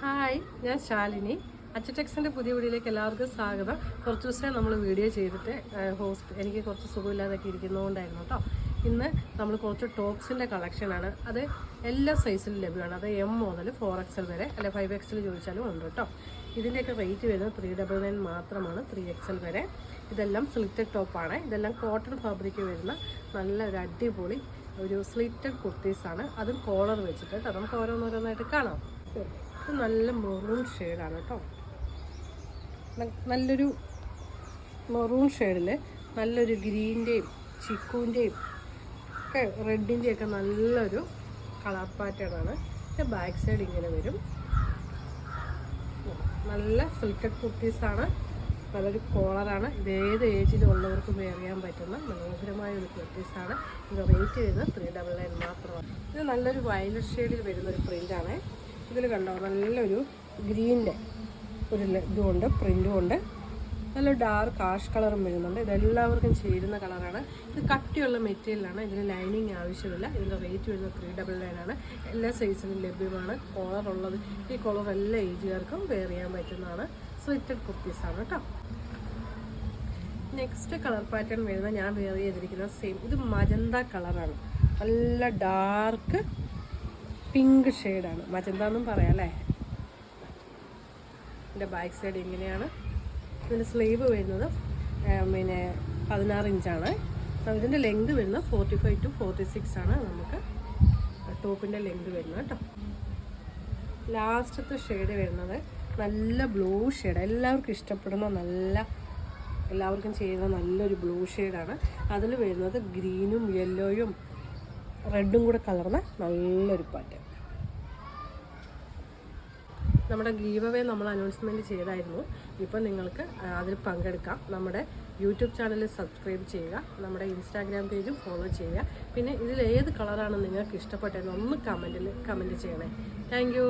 Hi ഞാൻ ശാലിനി. അച്ചടെക്സിന്റെ പുതിയ വീഡിയോയിലേക്ക് എല്ലാവർക്കും സ്വാഗതം. കുറച്ച് ദിവസമായി നമ്മൾ വീഡിയോ ചെയ്തിട്ട് ഹോസ്പിറ്റൽ എനിക്ക് കുറച്ച് സുഖമില്ലാതൊക്കെ ഇരിക്കുന്നതുകൊണ്ടായിരുന്നു കേട്ടോ ഇന്ന് നമ്മൾ കുറച്ച് ടോപ്സിന്റെ കളക്ഷനാണ്. അത് എല്ലാ സൈസിലും ലഭ്യമാണ്. അത് എം മുതൽ ഫോർ എക്സൽ വരെ അല്ലെ ഫൈവ് എക്സൽ ചോദിച്ചാലും ഉണ്ട് കേട്ടോ ഇതിന്റെയൊക്കെ റേറ്റ് വരുന്നത് ത്രീ ഡബിൾ നയൻ മാത്രമാണ് ത്രീ എക്സൽ വരെ. ഇതെല്ലാം സ്ലിറ്റഡ് ടോപ്പാണ് ഇതെല്ലാം കോട്ടൺ ഫാബ്രിക്ക് വരുന്ന നല്ല ഒരു അടിപൊളി ഒരു സ്ലിറ്റഡ് കുർത്തീസാണ്. അതും കോളർ വെച്ചിട്ട് കേട്ടോ നമുക്ക് ഓരോന്നോരോന്നായിട്ട് കാണാം. ഇത് നല്ല മെറൂൺ ഷെയ്ഡാണ് കേട്ടോ. നല്ലൊരു മെറൂൺ ഷെയ്ഡിൽ നല്ലൊരു ഗ്രീന്റെയും ചിക്കുവിന്റെയും ഒക്കെ റെഡിന്റെയും ഒക്കെ നല്ലൊരു കളർ പാറ്റേൺ ആണ്. ബാക്ക് സൈഡ് ഇങ്ങനെ വരും. നല്ല സിൽക്കഡ് കുർത്തീസാണ് നല്ലൊരു കോളറാണ് ഇത് ഏത് ഏജിലുള്ളവർക്കും വേറിയാൻ പറ്റുന്ന മനോഹരമായ ഒരു കുർത്തീസാണ് ഇത് റേറ്റ് വരുന്നത് ത്രീ ഡബിൾ നയൻ മാത്രമാണ്. ഇത് നല്ലൊരു വയലറ്റ് ഷെയ്ഡിൽ വരുന്ന ഒരു പ്രിന്റാണ് ഇതിൽ കണ്ടോ? നല്ലൊരു ഗ്രീന്റെ ഒരു ഇതുമുണ്ട് പ്രിന്റും ഉണ്ട്. നല്ല ഡാർക്ക് ആഷ് കളറും വരുന്നുണ്ട്. ഇതെല്ലാവർക്കും ചേരുന്ന കളറാണ്. ഇത് കട്ടിയുള്ള മെറ്റീരിയലാണ്. ഇതിന് ലൈനിങ് ആവശ്യമില്ല. ഇതിന്റെ റേറ്റ് വരുന്നത് ത്രീ ഡബിൾ നയൻ ആണ്. എല്ലാ സൈസിലും ലഭ്യമാണ്. കോളർ ഉള്ളത് ഈ കോളർ എല്ലാ ഏജുകാർക്കും വെയർ ചെയ്യാൻ പറ്റുന്നതാണ്. സ്വിറ്റഡ് കുർത്തീസാണ് കേട്ടോ നെക്സ്റ്റ് കളർ പാറ്റേൺ വരുന്നത് ഞാൻ വെയർ ചെയ്തിരിക്കുന്ന സെയിം ഇത് മജന്ത കളറാണ്. നല്ല ഡാർക്ക് പിങ്ക് ഷെയ്ഡാണ്. മജന്ത എന്നും പറയാം അല്ലേ? ഇതിന്റെ ബാക്ക് സൈഡ് ഇങ്ങനെയാണ്. ഇതിന്റെ സ്ലീവ് വരുന്നത് പിന്നെ പതിനാറ് ഇഞ്ചാണ്. ഇതിന്റെ ലെങ്ത് വരുന്നത് forty five to forty six ആണ് നമുക്ക് ടോപ്പിന്റെ ലെങ്ത് വരുന്നത് കേട്ടോ. ലാസ്റ്റത്തെ ഷെയ്ഡ് വരുന്നത് നല്ല ബ്ലൂ ഷെയ്ഡ്. എല്ലാവർക്കും ഇഷ്ടപ്പെടുന്ന നല്ല എല്ലാവർക്കും ചെയ്യുന്ന നല്ലൊരു ബ്ലൂ ഷെയ്ഡാണ്. അതിൽ വരുന്നത് ഗ്രീനും യെല്ലോയും റെഡും കൂടെ കലർന്ന നല്ലൊരു പാറ്റേൺ നമ്മുടെ ഗീവവേ നമ്മൾ അനൗൺസ്മെന്റ് ചെയ്തായിരുന്നു. ഇപ്പം നിങ്ങൾക്ക് അതിൽ പങ്കെടുക്കാം. നമ്മുടെ യൂട്യൂബ് ചാനൽ സബ്സ്ക്രൈബ് ചെയ്യുക നമ്മുടെ ഇൻസ്റ്റാഗ്രാം പേജും ഫോളോ ചെയ്യുക. പിന്നെ ഇതിൽ ഏത് കളറാണ് നിങ്ങൾക്ക് ഇഷ്ടപ്പെട്ടതെന്ന് ഒന്ന് കമന്റിൽ കമന്റ് ചെയ്യണേ. താങ്ക്